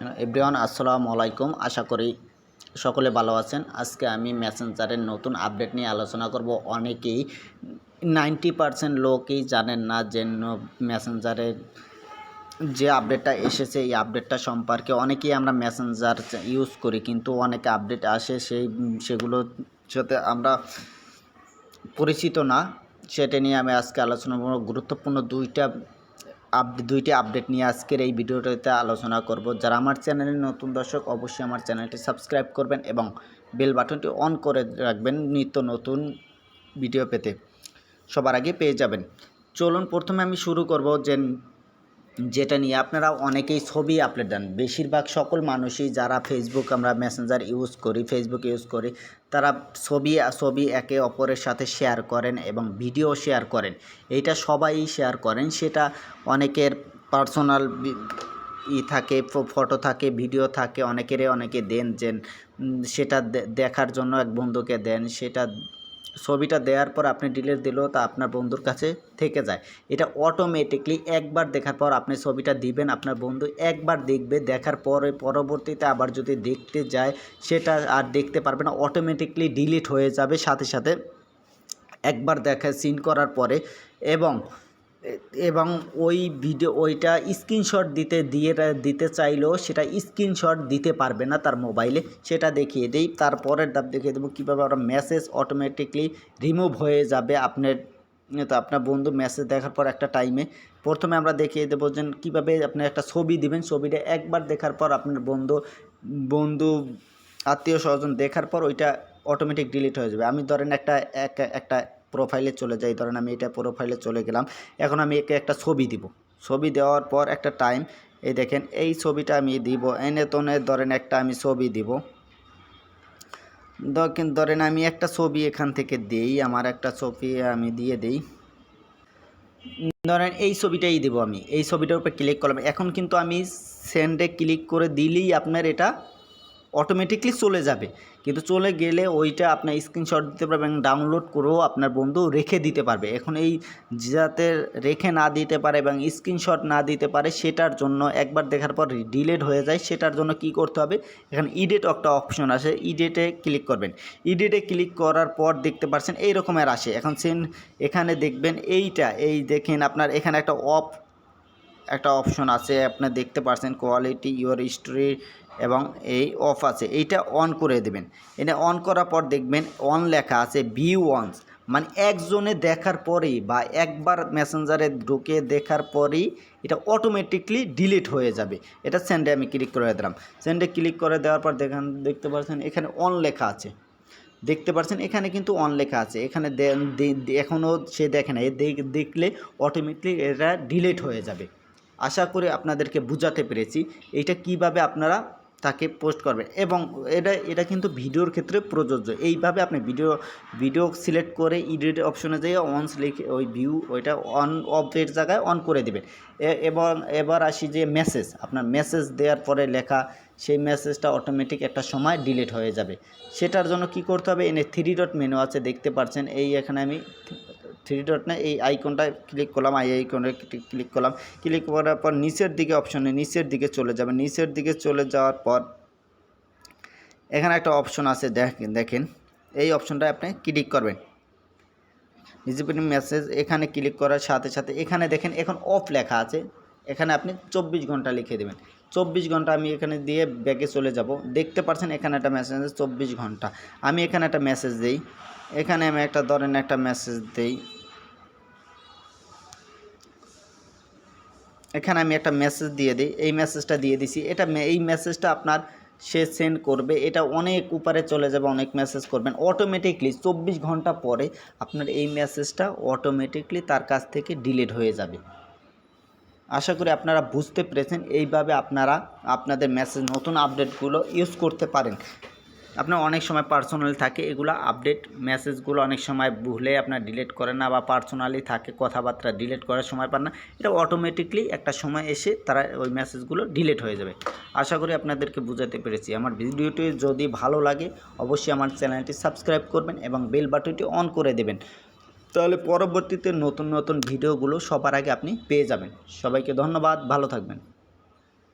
Everyone, আসসালামু আলাইকুম। আশা করি সকলে ভালো আছেন। আজকে আমি মেসেঞ্জারের নতুন আপডেট নিয়ে আলোচনা করব। অনেকেই নাইনটি পারসেন্ট লোকই জানেন না যে মেসেঞ্জারের যে আপডেটটা এসেছে, এই আপডেটটা সম্পর্কে। অনেকেই আমরা মেসেঞ্জার ইউজ করি, কিন্তু অনেকে আপডেট আসে। সেই সেগুলোর সাথে আমরা পরিচিত না। সেটা নিয়ে আমি আজকে আলোচনা করব। গুরুত্বপূর্ণ দুইটা আপ, দুইটি আপডেট নিয়ে আজকের এই ভিডিওটাতে আলোচনা করব। যারা আমার চ্যানেলে নতুন দর্শক, অবশ্যই আমার চ্যানেলটি সাবস্ক্রাইব করবেন এবং বেল বাটনটি অন করে রাখবেন নিত্য নতুন ভিডিও পেতে। সবার আগে পেয়ে যাবেন। চলুন, প্রথমে আমি শুরু করব যে যেটা নিয়ে আপনারা অনেকেই ছবি আপলোড দেন। বেশিরভাগ সকল মানুষই যারা ফেসবুক আমরা মেসেঞ্জার ইউজ করি ফেসবুক ইউজ করি, তারা ছবি ছবি একে অপরের সাথে শেয়ার করেন এবং ভিডিও শেয়ার করেন। এইটা সবাই শেয়ার করেন। সেটা অনেকের পার্সোনাল ই থাকে ফটো থাকে ভিডিও থাকে, অনেকেরই অনেকে দেন যেন সেটা দেখার জন্য এক বন্ধুকে দেন, সেটা ছবিটা দেওয়ার পর আপনি ডিলেট দিলেও তা আপনার বন্ধুর কাছে থেকে যায়। এটা অটোমেটিকলি একবার দেখার পর আপনি ছবিটা দিবেন, আপনার বন্ধু একবার দেখবে, দেখার পরে পরবর্তীতে আবার যদি দেখতে যায়, সেটা আর দেখতে পারবে না অটোমেটিকলি ডিলিট হয়ে যাবে সাথে সাথে। একবার দেখা সিন করার পরে এবং এবং ওই ভিডিও, ওইটা স্ক্রিনশট দিতে, দিয়ে দিতে চাইলেও সেটা স্ক্রিনশট দিতে পারবে না তার মোবাইলে সেটা দেখিয়ে দিই, তারপরের ধাপ দেখিয়ে দেবো কীভাবে আমরা মেসেজ অটোমেটিকলি রিমুভ হয়ে যাবে আপনার, তো আপনার বন্ধু মেসেজ দেখার পর একটা টাইমে প্রথমে আমরা দেখিয়ে দেবো যে কীভাবে আপনি একটা ছবি দিবেন, ছবিটা একবার দেখার পর আপনার বন্ধু বন্ধু আত্মীয় স্বজন দেখার পর ওইটা অটোমেটিক ডিলিট হয়ে যাবে। আমি ধরেন একটা একটা প্রোফাইলে চলে যাই। ধরেন আমি এটা প্রোফাইলে চলে গেলাম। এখন আমি একে একটা ছবি দিব। ছবি দেওয়ার পর একটা টাইম এই দেখেন, এই ছবিটা আমি দিব। এনে তোনে ধরেন একটা আমি ছবি দিব। ধরেন আমি একটা ছবি এখান থেকে দেই, আমার একটা ছবি আমি দিয়ে দেই। ধরেন এই ছবিটাই দেবো আমি। এই ছবিটার উপরে ক্লিক করলাম। এখন কিন্তু আমি সেন্ডে ক্লিক করে দিলেই আপনার এটা অটোমেটিকলি চলে যাবে। কিন্তু চলে গেলে ওইটা আপনার স্ক্রিনশট দিতে পারবেন ডাউনলোড করেও আপনার বন্ধু রেখে দিতে পারবে। এখন এই যাতে রেখে না দিতে পারে এবং স্ক্রিনশট না দিতে পারে, সেটার জন্য একবার দেখার পর ডিলেট হয়ে যায়। সেটার জন্য কি করতে হবে? এখানে ইডেট একটা অপশন আসে। ইডেটে ক্লিক করবেন। ইডেটে ক্লিক করার পর দেখতে পাচ্ছেন এই রকমের আসে। এখন সেন এখানে দেখবেন এইটা, এই দেখেন আপনার এখানে একটা অফ একটা অপশন আছে। আপনি দেখতে পাচ্ছেন কোয়ালিটি ইউর হিস্টোরি এবং এই অফ আছে, এইটা অন করে দেবেন। এটা অন করার পর দেখবেন অন লেখা আছে ভিউ ওয়ান্স মানে একজনে দেখার পরেই বা একবার মেসেঞ্জারে ঢুকে দেখার পরেই এটা অটোমেটিকলি ডিলিট হয়ে যাবে। এটা সেন্ডে আমি ক্লিক করে দিলাম। সেন্ডে ক্লিক করে দেওয়ার পর দেখান, দেখতে পাচ্ছেন এখানে অন লেখা আছে। দেখতে পাচ্ছেন এখানে কিন্তু অন লেখা আছে। এখানে এখনও সে দেখে না, এ দেখলে অটোমেটিকলি এটা ডিলিট হয়ে যাবে। আশা করি আপনাদেরকে বুঝাতে পেরেছি। এটা কীভাবে আপনারা তাকে পোস্ট করবেন এবং এটা এটা কিন্তু ভিডিওর ক্ষেত্রে প্রযোজ্য। এইভাবে আপনি ভিডিও ভিডিও সিলেক্ট করে ইডিট অপশনে যেয়ে অনস লিখে ওই ভিউ ওইটা অন অফের জায়গায় অন করে দেবেন। এবং এবার আসি যে মেসেজ আপনার মেসেজ দেওয়ার পরে লেখা, সেই মেসেজটা অটোমেটিক একটা সময় ডিলিট হয়ে যাবে। সেটার জন্য কি করতে হবে? এনে থ্রি ডট মেনু আছে, দেখতে পাচ্ছেন এই এখানে আমি থ্রি ডট না এই আইকনটা ক্লিক করলাম আই আইকনে ক্লিক করলাম। ক্লিক করার পর নিচের দিকে অপশনে নিচের দিকে চলে যাবে। নিচের দিকে চলে যাওয়ার পর এখানে একটা অপশন আছে দেখেন দেখেন। এই অপশনটা আপনি ক্লিক করবেন। ভিজিবিলিটি মেসেজ এখানে ক্লিক করার সাথে সাথে এখানে দেখেন, এখন অফ লেখা আছে। এখানে আপনি চব্বিশ ঘণ্টা লিখে দেবেন। চব্বিশ ঘণ্টা আমি এখানে দিয়ে ব্যাগে চলে যাব। দেখতে পাচ্ছেন এখানে একটা মেসেজ আছে, চব্বিশ ঘণ্টা। আমি এখানে একটা মেসেজ দিই। এখানে আমি একটা, ধরেন একটা মেসেজ দিই। এখানে আমি একটা মেসেজ দিয়ে দিই। এই মেসেজটা দিয়ে দিছি। এটা এই মেসেজটা আপনার সে সেন্ড করবে। এটা অনেক উপরে চলে যাবে, অনেক মেসেজ করবেন। অটোমেটিকলি চব্বিশ ঘণ্টা পরে আপনার এই মেসেজটা অটোমেটিকলি তার কাছ থেকে ডিলিট হয়ে যাবে। আশা করি আপনারা বুঝতে পেরেছেন। এইভাবে আপনারা আপনাদের মেসেজ নতুন আপডেটগুলো ইউজ করতে পারেন। আপনার অনেক সময় পার্সোনাল থাকে, এগুলো আপডেট মেসেজগুলো অনেক সময় ভুলে আপনার ডিলিট করে না বা পার্সোনালি থাকে, কথাবার্তা ডিলিট করার সময় পান না। এটা অটোমেটিকলি একটা সময় এসে তারা ওই মেসেজগুলো ডিলিট হয়ে যাবে। আশা করি আপনাদেরকে বুঝাতে পেরেছি। আমার ভিডিওটি যদি ভালো লাগে, অবশ্যই আমার চ্যানেলটি সাবস্ক্রাইব করবেন এবং বেল বাটনটি অন করে দেবেন। তাহলে পরবর্তীতে নতুন নতুন ভিডিওগুলো সবার আগে আপনি পেয়ে যাবেন। সবাইকে ধন্যবাদ ভালো থাকবেন।